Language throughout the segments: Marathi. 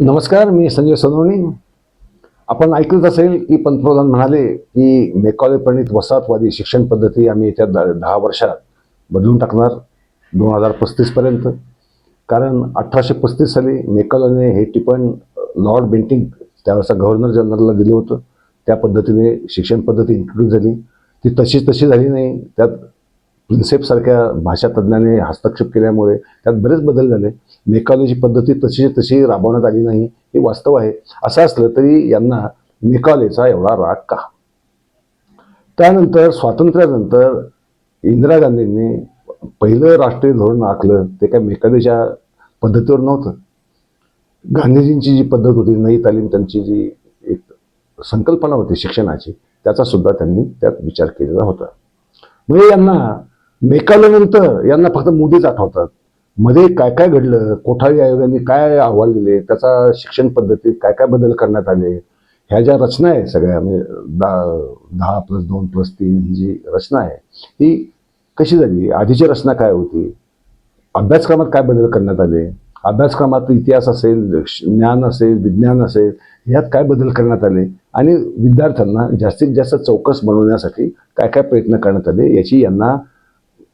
नमस्कार मी संजय सोनवणी. आपण ऐकत असेल की पंतप्रधान म्हणाले की मेकॉले प्रणित वसाहतवादी शिक्षण पद्धती आम्ही येत्या द दहा वर्षात बदलून टाकणार दोन हजार पस्तीसपर्यंत कारण अठराशे पस्तीस साली मेकॉलने हे टिपण लॉर्ड बेंटिंग त्यावेळेचा गव्हर्नर जनरलला दिलं होतं. त्या पद्धतीने शिक्षण पद्धती इन्क्लूड झाली. ती तशी तशी झाली नाही. त्यात प्रिन्सेपसारख्या भाषा तज्ज्ञाने हस्तक्षेप केल्यामुळे त्यात बरेच बदल झाले. मेकॉलॉजी पद्धती तशी तशी राबवण्यात आली नाही. हे वास्तव आहे. असं असलं तरी यांना मेकॉलेचा एवढा राग का? त्यानंतर स्वातंत्र्यानंतर इंदिरा गांधींनी पहिलं राष्ट्रीय धोरण आखलं ते काय मेकॉलेच्या पद्धतीवर नव्हतं. गांधीजींची जी पद्धत होती नई तालीम त्यांची जी एक संकल्पना होती शिक्षणाची त्याचा सुद्धा त्यांनी त्यात विचार केलेला होता. म्हणजे यांना मेकाल्यानंतर यांना फक्त मोदीच आठवतात. मध्ये काय काय घडलं? कोठारी आयोगाने काय अहवाल दिले? त्याचा शिक्षण पद्धतीत काय काय बदल करण्यात आले? ह्या ज्या रचना आहे सगळ्या म्हणजे दहा दहा प्लस दोन प्लस तीन ही जी रचना आहे ही कशी झाली? आधीची रचना काय होती? अभ्यासक्रमात काय बदल करण्यात आले? अभ्यासक्रमात इतिहास असेल ज्ञान असेल विज्ञान असेल ह्यात काय बदल करण्यात आले? आणि विद्यार्थ्यांना जास्तीत जास्त चौकस बनवण्यासाठी काय काय प्रयत्न करण्यात आले? याची यांना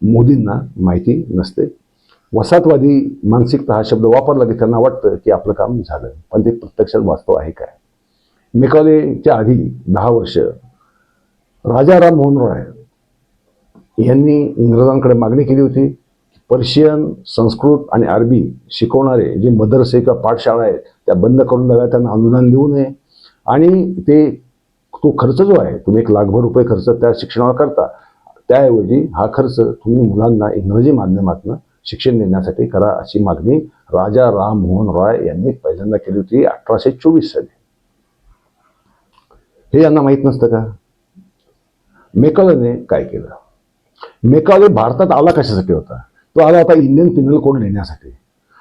मोदींना माहिती नसते. वसाहतवादी मानसिकता हा शब्द वापरला की त्यांना वाटतं की आपलं काम झालं. पण ते प्रत्यक्षात वास्तव आहे काय? मेकॉलेच्या आधी दहा वर्ष राजा राम मोहन रॉय यांनी इंग्रजांकडे मागणी केली होती पर्शियन संस्कृत आणि अरबी शिकवणारे जे मदरसे किंवा पाठशाळा आहेत त्या बंद करून द्याव्या त्यांना अनुदान देऊ नये. आणि ते तो खर्च जो आहे तुम्ही एक लाखभर रुपये खर्च त्या शिक्षणावर करता. त्याऐवजी हा खर्च तुम्ही मुलांना इंग्रजी माध्यमातून शिक्षण देण्यासाठी करा अशी मागणी राजा राम मोहन रॉय यांनी पहिल्यांदा केली होती अठराशे चोवीस साली. हे यांना माहीत नसतं का? मेकॉलेने काय केलं? मेकॉले भारतात आला कशासाठी होता? तो आला होता इंडियन पिनल कोड लिहिण्यासाठी.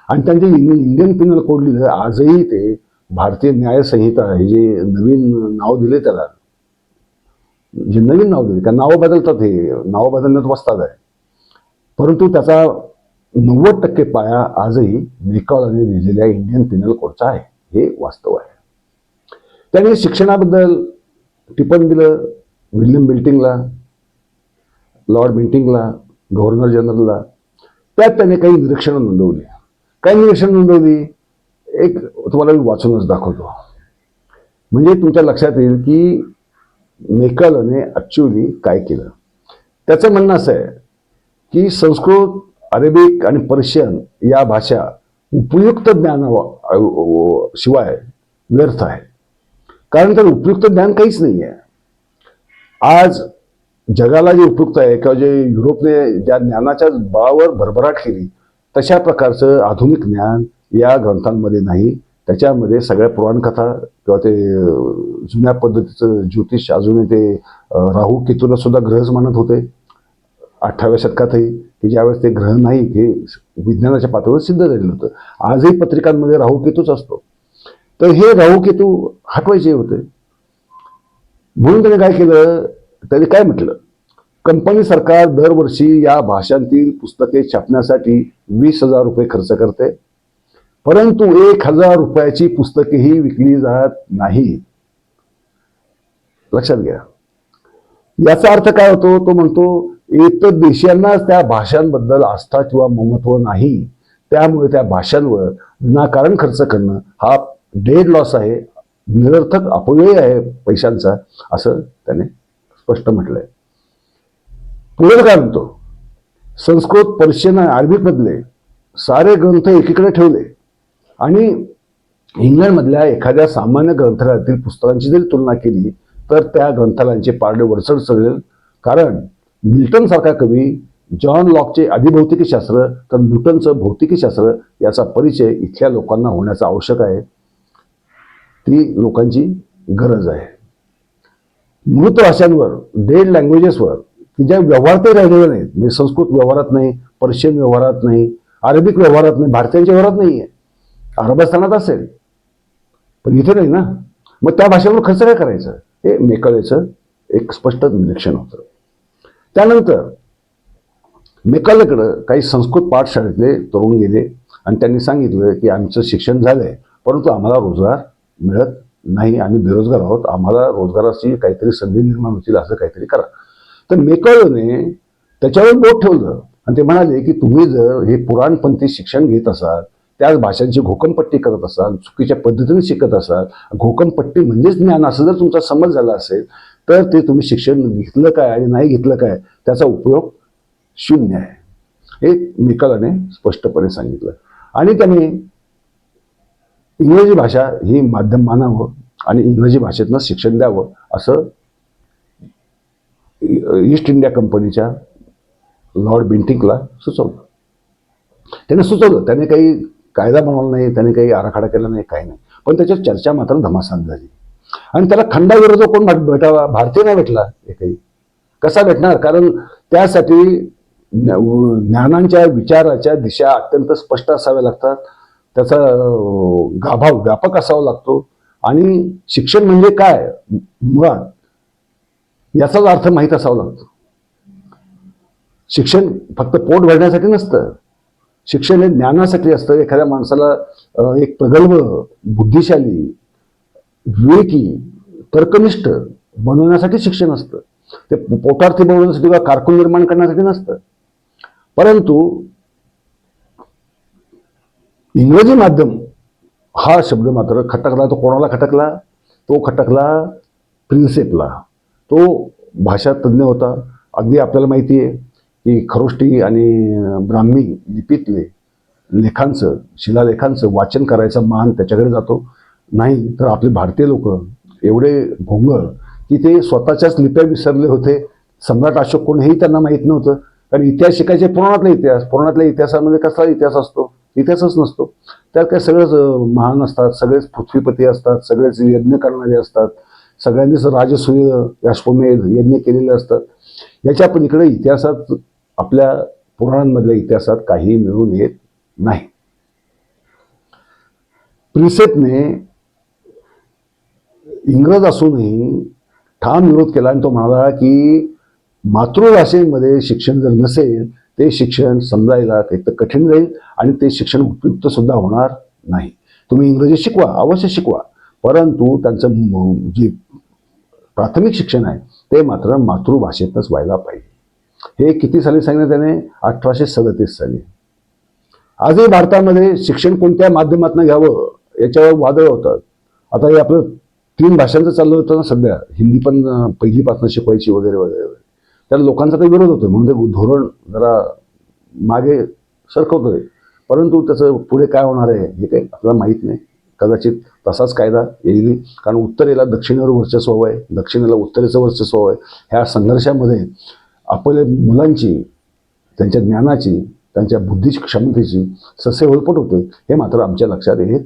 आणि त्यांचे इंडियन पिनल कोड लिहिलं आजही ते भारतीय न्यायसंहिता हे जे नवीन नाव दिले त्याला जे नवीन नाव दिले. त्या नावं बदलतात हे. नावं बदलण्यात वस्ताद आहे. परंतु त्याचा नव्वद टक्के पाया आजही मेकॉलने लिहिलेल्या इंडियन पिनल कोडचा आहे. हे वास्तव आहे. त्याने शिक्षणाबद्दल टिपण दिलं विल्यम बिल्टिंगला लॉर्ड बिल्टिंगला गव्हर्नर जनरलला. त्यात त्याने काही निरीक्षणं नोंदवली. काय निरीक्षण नोंदवली? एक तुम्हाला मी वाचूनच दाखवतो. म्हणजे तुमच्या लक्षात येईल की मेकलने ॲक्च्युली काय केलं? त्याचं म्हणणं असं आहे की संस्कृत अरेबिक आणि पर्शियन या भाषा उपयुक्त ज्ञाना शिवाय व्यर्थ आहे. कारण तर उपयुक्त ज्ञान काहीच नाही आहे आज जगाला जे उपयुक्त आहे किंवा जे युरोपने ज्या ज्ञानाच्या बळावर भरभराट केली तशा प्रकारचं आधुनिक ज्ञान या ग्रंथांमध्ये नाही. त्याच्यामध्ये सगळ्या पुराणकथा किंवा ते जुन्या पद्धतीचं ज्योतिष अजूनही ते राहू केतूला सुद्धा ग्रहच मानत होते. अठराव्या शतकातही की ज्यावेळेस ते ग्रह नाही हे विज्ञानाच्या पातळीवर सिद्ध झालेलं होतं. आजही पत्रिकांमध्ये राहू केतूच असतो. तर हे राहू केतू हटवायचे होते. म्हणून त्याने काय केलं? त्याने काय म्हटलं? कंपनी सरकार दरवर्षी या भाषांतील पुस्तके छापण्यासाठी वीस हजार रुपये खर्च करते. परंतु एक हजार रुपयाची पुस्तकेही विकली जात नाहीत लक्षात घ्या. याचा अर्थ काय होतो? तो म्हणतो इतर देशांनाच त्या भाषांबद्दल आस्था किंवा महत्त्व नाही. त्यामुळे त्या भाषांवर विनाकारण खर्च करणं हा डेड लॉस आहे. निरर्थक अपव्यय आहे पैशांचा असं त्याने स्पष्ट म्हटलंय. पुढे काय म्हणतो. संस्कृत पर्शियन आणि अरबीमधले सारे ग्रंथ एकीकडे ठेवले. आणि इंग्लंडमधल्या एखाद्या सामान्य ग्रंथालयातील पुस्तकांची जरी तुलना केली तर त्या ग्रंथालयांचे पारडे वरचढ चढेल कारण मिल्टन सारखा कवी जॉन लॉकचे अधिभौतिकीशास्त्र तर न्यूटनचं भौतिकीशास्त्र याचा परिचय इथल्या लोकांना होण्याचा आवश्यक आहे. ती लोकांची गरज आहे. मृत भाषांवर डेड लँग्वेजेसवर की ज्या व्यवहारातही राहिलेल्या नाहीत म्हणजे संस्कृत व्यवहारात नाही पर्शियन व्यवहारात नाही अरेबिक व्यवहारात नाही भारतीयांच्या व्यवहारात नाही आहे अरबस्थानात असेल. पण इथे नाही ना. मग त्या भाषेवर खर्च काय करायचं? हे मेकळेचं एक स्पष्ट निरीक्षण होतं. त्यानंतर मेकालेकडं काही संस्कृत पाठशाळेतले तरुण गेले आणि त्यांनी सांगितलं की आमचं शिक्षण झालंय परंतु आम्हाला रोजगार मिळत नाही. आम्ही बेरोजगार आहोत. आम्हाला रोजगाराची काहीतरी संधी निर्माण होतील असं काहीतरी करा. तर मेकळने त्याच्यावर बोट ठेवलं. आणि ते म्हणाले की तुम्ही जर हे पुराणपंथी शिक्षण घेत असाल त्याच भाषांची घोकमपट्टी करत असाल चुकीच्या पद्धतीने शिकत असाल घोकमपट्टी म्हणजेच ज्ञान असं जर तुमचा समज झाला असेल तर ते तुम्ही शिक्षण घेतलं काय आणि नाही घेतलं काय त्याचा उपयोग शून्य आहे. हे निकालाने स्पष्टपणे सांगितलं. आणि त्याने इंग्रजी भाषा ही माध्यम मानावं आणि इंग्रजी भाषेतनं शिक्षण द्यावं असं ईस्ट इंडिया कंपनीच्या लॉर्ड बिंटिंकला सुचवलं. त्याने सुचवलं. त्याने काही कायदा बनवला नाही त्याने काही आराखडा केला नाही काही नाही. पण त्याच्यात चर्चा मात्र धमासान झाली. आणि त्याला खंडाविरोध कोण भेटावा भारतीय नाही भेटला एकही. कसा भेटणार? कारण त्यासाठी ज्ञानांच्या विचाराच्या दिशा अत्यंत स्पष्ट असाव्या लागतात. त्याचा गाभाव गाभा व्यापक असावा लागतो. आणि शिक्षण म्हणजे काय? मुळात याचाच अर्थ माहीत असावा लागतो. शिक्षण फक्त पोट भरण्यासाठी नसतं. शिक्षण हे ज्ञानासाठी असतं. एखाद्या माणसाला एक प्रगल्भ बुद्धिशाली विवेकी तर्कनिष्ठ बनवण्यासाठी शिक्षण असतं. ते पोटार्थी बनवण्यासाठी किंवा कारकून निर्माण करण्यासाठी नसतं. परंतु इंग्रजी माध्यम हा शब्द मात्र खटकला तो कोणाला खटकला? तो खटकला प्रिन्सेपला. तो भाषा तज्ज्ञ होता. अगदी आपल्याला माहिती आहे. की खरोष्टी आणि ब्राह्मी लिपीतले लेखांचं शिलालेखांचं वाचन करायचा मान त्याच्याकडे जातो. नाही तर आपले भारतीय लोक एवढे भोंगळ की ते स्वतःच्याच लिप्या विसरले होते. सम्राट अशोक कोणीही त्यांना माहीत नव्हतं. कारण इतिहास शिकायचे पुराणातला इतिहास पुराणातल्या इतिहासामध्ये कसा इतिहास असतो? इतिहासच नसतो. त्यात काय सगळेच महान असतात सगळेच पृथ्वीपती असतात सगळेच यज्ञ करणारे असतात सगळ्यांनीच राजसूय अश्वमेध यज्ञ केलेले असतात. याच्या पलीकडे इतिहासात आपल्या पुराणांमधल्या इतिहासात काही मिळून येत नाही. प्रिन्सेपने इंग्रज असूनही ठाम विरोध केला आणि तो म्हणाला की मातृभाषेमध्ये शिक्षण जर नसेल ते शिक्षण समजायला एक तर कठीण जाईल आणि ते शिक्षण उपयुक्त सुद्धा होणार नाही. तुम्ही इंग्रजी शिकवा अवश्य शिकवा. परंतु त्यांचं जे प्राथमिक शिक्षण आहे ते मात्र मातृभाषेतच व्हायला पाहिजे. हे किती साली सांगितलं त्याने? अठराशे सदतीस साली. आजही भारतामध्ये शिक्षण कोणत्या माध्यमातून घ्यावं याच्यावर वादळ होतात आता हे आपलं तीन भाषांचं चाललं होतं ना सध्या. हिंदी पण पहिलीपासून शिकवायची वगैरे वगैरे वगैरे. त्याला लोकांचा काही विरोध होतो म्हणून ते धोरण जरा मागे सरकवतोय. परंतु त्याचं पुढे काय होणार आहे हे काही आपल्याला माहीत नाही. कदाचित तसाच कायदा येईल. कारण उत्तरेला दक्षिणेवर वर्चस्व आहे दक्षिणेला उत्तरेचं वर्चस्व आहे ह्या संघर्षामध्ये आपल्या मुलांची त्यांच्या ज्ञानाची त्यांच्या बुद्धी क्षमतेची ससेवलपट होलपट होते हे मात्र आमच्या लक्षात येत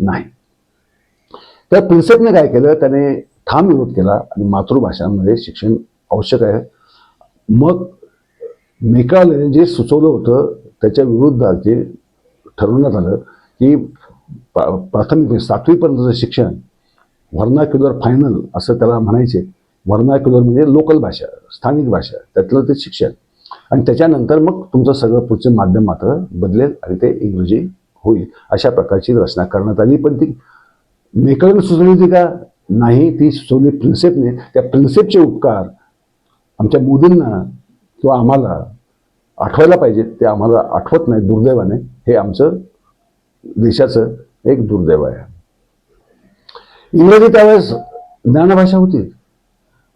नाही. तर प्रिन्सेपने काय केलं? त्याने ठाम विरोध केला आणि मातृभाषांमध्ये शिक्षण आवश्यक आहे. मग मेकालने जे सुचवलं होतं त्याच्या विरुद्ध जे ठरवण्यात आलं की प्राथमिक सातवीपर्यंतचं शिक्षण व्हर्नाक्युलर फायनल असं त्याला म्हणायचे. व्हर्नाक्युलर म्हणजे लोकल भाषा स्थानिक भाषा त्यातलं ते शिक्षण. आणि त्याच्यानंतर मग तुमचं सगळं पुढचं माध्यम मात्र बदलेल आणि ते इंग्रजी होईल अशा प्रकारची रचना करण्यात आली. पण ती मेकळने सुचवली होती का? नाही ती सुचवली प्रिन्सेपने त्या प्रिन्सेपचे उपकार आमच्या मोदींना किंवा आम्हाला आठवायला पाहिजे ते आम्हाला आठवत नाही दुर्दैवाने. हे आमचं देशाचं एक दुर्दैव आहे. इंग्रजी त्यावेळेस ज्ञानभाषा होती.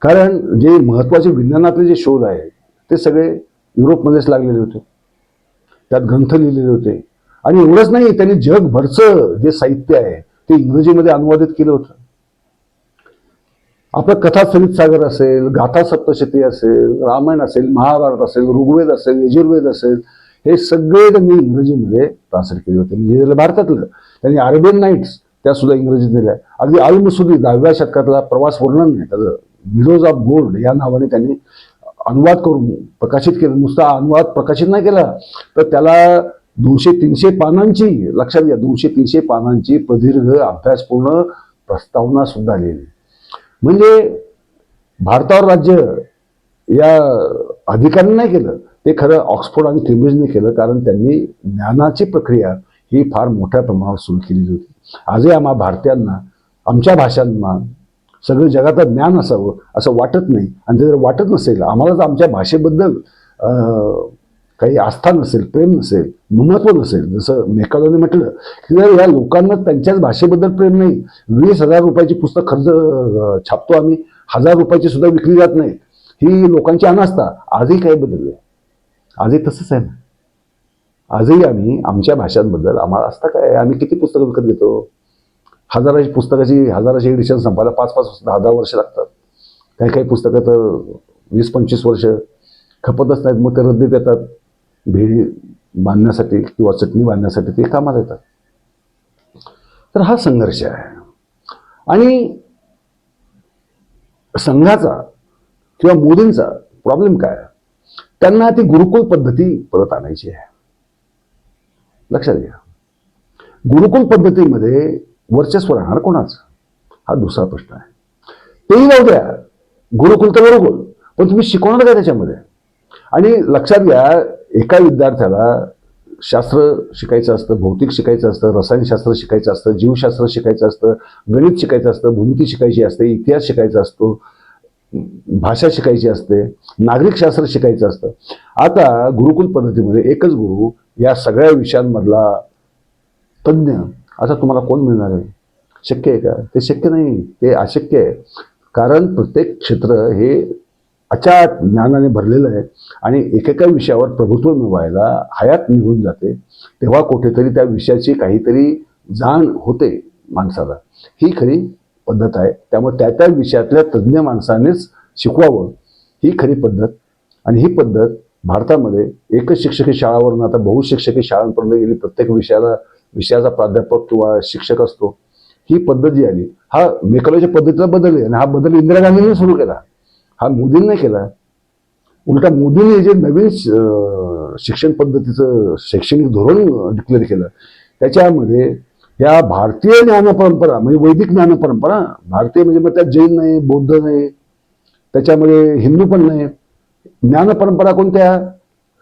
कारण जे महत्त्वाचे विज्ञानातले जे शोध आहे ते सगळे युरोपमध्येच लागलेले होते. त्यात ग्रंथ लिहिलेले होते. आणि एवढंच नाही त्यांनी जगभरचं जे साहित्य आहे ते इंग्रजीमध्ये अनुवादित केलं होतं. आपलं कथा सरित सागर असेल गाथा सप्तशती असेल रामायण असेल महाभारत असेल ऋग्वेद असेल यजुर्वेद असेल हे सगळे त्यांनी इंग्रजीमध्ये ट्रान्सलेट केले होते. म्हणजे झालं भारतातलं. त्यांनी अरेबियन नाईट्स त्या सुद्धा इंग्रजीत दिल्या. अगदी अल मसुदी दहाव्या शतकातला प्रवास वर्णन नाही त्याचं. विडोज ऑफ गोल्ड या नावाने त्यांनी अनुवाद करून प्रकाशित केलं. नुसता अनुवाद प्रकाशित नाही केला तर त्याला दोनशे तीनशे पानांची लक्षात घ्या दोनशे तीनशे पानांची प्रदीर्घ अभ्यासपूर्ण प्रस्तावना सुद्धा लिहिली म्हणजे भारतावर राज्य या अधिकाऱ्यांनी नाही केलं. ते खरं ऑक्सफोर्ड आणि केम्ब्रिजने केलं कारण त्यांनी ज्ञानाची प्रक्रिया ही फार मोठ्या प्रमाणावर सुरू केलेली होती. आजही आम्हा भारतीयांना आमच्या भाषांना सगळं जगाचं ज्ञान असावं असं वाटत नाही. आणि ते जर वाटत नसेल आम्हाला जर आमच्या भाषेबद्दल काही आस्था नसेल प्रेम नसेल महत्त्व नसेल जसं मेकालोने म्हटलं की जर या लोकांना त्यांच्याच भाषेबद्दल प्रेम नाही. वीस हजार रुपयाची पुस्तक खर्च छापतो आम्ही. हजार रुपयाची सुद्धा विकली जात नाही. ही लोकांची अनास्था. आजही काही बदलले आजही तसंच आहे ना? आजही आम्ही आमच्या भाषांबद्दल आम्हाला असता काय आम्ही किती पुस्तकं विकत घेतो? हजाराची पुस्तकाची हजाराची एडिशन संपायला पाच पाच दहा दहा वर्ष लागतात. काही काही पुस्तकं तर वीस पंचवीस वर्ष खपतच नाहीत मग ते रद्दीत येतात भेडी बांधण्यासाठी किंवा चटणी बांधण्यासाठी ते कामाला येतात. तर हा संघर्ष आहे. आणि संघाचा किंवा मोदींचा प्रॉब्लेम काय? त्यांना ती गुरुकुल पद्धती परत आणायची आहे. लक्षात घ्या. गुरुकुल पद्धतीमध्ये वर्चस्व राहणार कोणाचं? हा दुसरा प्रश्न आहे. तेही जाऊ द्या. गुरुकुल तर गुरुकुल पण तुम्ही शिकवणार काय त्याच्यामध्ये? आणि लक्षात घ्या एका विद्यार्थ्याला शास्त्र शिकायचं असतं भौतिक शिकायचं असतं रसायनशास्त्र शिकायचं असतं जीवशास्त्र शिकायचं असतं गणित शिकायचं असतं भूमिती शिकायची असते इतिहास शिकायचा असतो भाषा शिकायची असते नागरिकशास्त्र शिकायचं असतं. आता गुरुकुल पद्धतीमध्ये एकच गुरु या सगळ्या विषयांमधला तज्ज्ञ असं तुम्हाला कोण मिळणार आहे? शक्य आहे का? ते शक्य नाही. ते अशक्य आहे. कारण प्रत्येक क्षेत्र हे अचाट ज्ञानाने भरलेलं आहे आणि एकेका विषयावर प्रभुत्व मिळवायला हयात निघून जाते. तेव्हा कुठेतरी त्या विषयाची काहीतरी जाण होते माणसाला. ही खरी पद्धत आहे. त्यामुळे त्या त्या विषयातल्या तज्ज्ञ माणसानेच शिकवावं. ही खरी पद्धत. आणि ही पद्धत भारतामध्ये एकच शिक्षकी शाळावरून आता बहुशिक्षकी शाळांपर्यंत गेली प्रत्येक विषयाला विषयाचा प्राध्यापक किंवा शिक्षक असतो ही पद्धत जी आली हा मेकॉलॉजी पद्धतीचा बदल आहे आणि हा बदल इंदिरा गांधींनी सुरू केला. हा मोदींनी केला. उलटा मोदींनी जे नवीन शिक्षण पद्धतीचं शैक्षणिक धोरण डिक्लेअर केलं त्याच्यामध्ये या भारतीय ज्ञान परंपरा म्हणजे वैदिक ज्ञान परंपरा भारतीय म्हणजे मग त्यात जैन नाही बौद्ध नाही त्याच्यामध्ये हिंदू पण नाही ज्ञान परंपरा कोणत्या?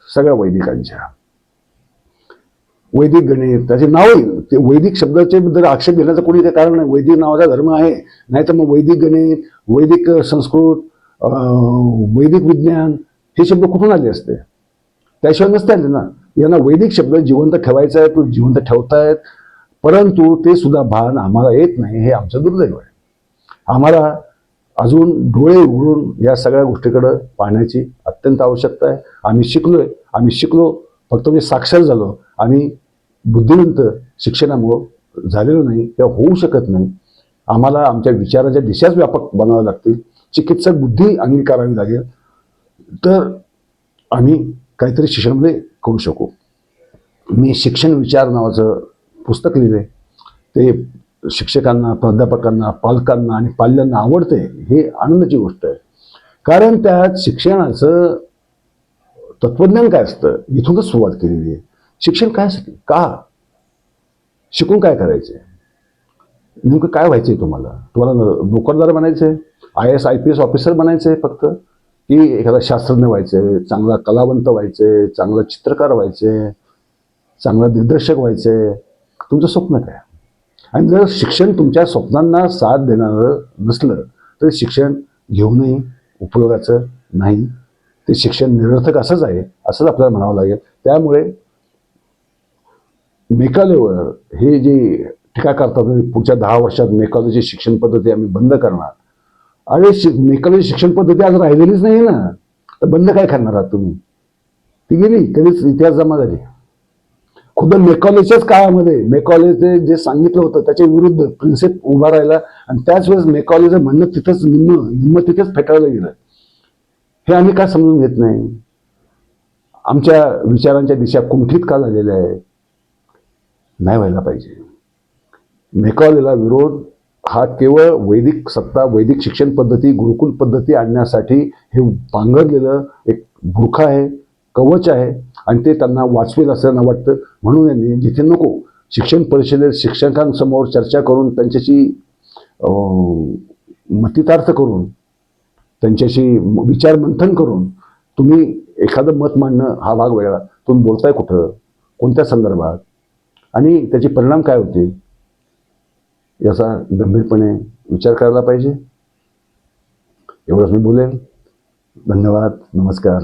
सगळ्या वैदिकांच्या. वैदिक गणित त्याचे नाव ते वैदिक शब्दाचे बद्दल आक्षेप घेण्याचं कोणी काही कारण नाही वैदिक नावाचा धर्म आहे. नाही तर मग वैदिक गणित वैदिक संस्कृत वैदिक विज्ञान हे शब्द कुठून आले असते? त्याशिवाय नसते आले ना. यांना वैदिक शब्द जिवंत ठेवायचा आहे तो जिवंत ठेवतायत परंतु ते सुद्धा भान आम्हाला येत नाही हे आमचं दुर्दैव आहे. आम्हाला अजून डोळे उघडून या सगळ्या गोष्टीकडं पाहण्याची अत्यंत आवश्यकता आहे. आम्ही शिकलोय आम्ही शिकलो फक्त म्हणजे साक्षर झालो. आम्ही बुद्धिवंत शिक्षणामुळं झालेलं नाही किंवा होऊ शकत नाही. आम्हाला आमच्या विचाराच्या दिशाच व्यापक बनवाव्या लागतील. चिकित्सक बुद्धी अंगीकारावी लागेल. तर आम्ही काहीतरी शिक्षणामध्ये करू शकू. मी शिक्षण विचार नावाचं पुस्तक लिहिलं ते शिक्षकांना प्राध्यापकांना पालकांना आणि पाल्यांना आवडते हे आनंदाची गोष्ट आहे. कारण त्यात शिक्षणाचं तत्वज्ञान काय असतं? इथूनच सुरुवात केलेली आहे. शिक्षण काय का? शिकून काय करायचं? नेमकं काय व्हायचं आहे तुम्हाला? तुम्हाला न- नोकरदार बनायचं? आहे I S I P S officer बनायचं आहे फक्त? की एखादा शास्त्रज्ञ व्हायचं आहे चांगला कलावंत व्हायचं आहे चांगला चित्रकार व्हायचं आहे चांगला दिग्दर्शक व्हायचं? आहे तुमचं स्वप्न काय? आणि जर शिक्षण तुमच्या स्वप्नांना साथ देणारं नसलं तर शिक्षण घेऊनही उपयोगाचं नाही. ते शिक्षण निरर्थक असंच आहे असंच आपल्याला म्हणावं लागेल. त्यामुळे मेकालेवर हे जे टीका करतात म्हणजे पुढच्या दहा वर्षात मेकालोची शिक्षण पद्धती आम्ही बंद करणार. अरे शि मेकालोची शिक्षण पद्धती आज राहिलेलीच नाही ना. तर बंद काय करणार आहात तुम्ही? ती गेली कधीच इतिहास जमा झाली. खुद्द मेकॉलेजच्याच काळामध्ये मेकॉलेजचे जे सांगितलं होतं त्याच्या विरुद्ध प्रिन्सेप उभा राहिला आणि त्याच वेळेस मेकॉलेजचं म्हणणं तिथंच निम्म निम्म तिथेच फेटाळलं गेलं. हे आम्ही का समजून घेत नाही? आमच्या विचारांच्या दिशा कुंठित का झालेल्या आहेत? नाही व्हायला पाहिजे. मेकॉलेला विरोध हा केवळ वैदिक सत्ता वैदिक शिक्षण पद्धती गुरुकुल पद्धती आणण्यासाठी हे पांघरलेलं एक बुरखा आहे कवच आहे आणि ते त्यांना वाचवेल असं त्यांना वाटतं. म्हणून यांनी जिथे नको शिक्षण परिषदेत शिक्षकांसमोर चर्चा करून त्यांच्याशी मतितार्थ करून त्यांच्याशी विचार मंथन करून तुम्ही एखादं मत मांडणं हा भाग वेगळा. तुम्ही बोलताय कुठं? कोणत्या संदर्भात? आणि त्याचे परिणाम काय होतील? याचा गंभीरपणे विचार करायला पाहिजे. एवढंच मी बोलेन. धन्यवाद. नमस्कार.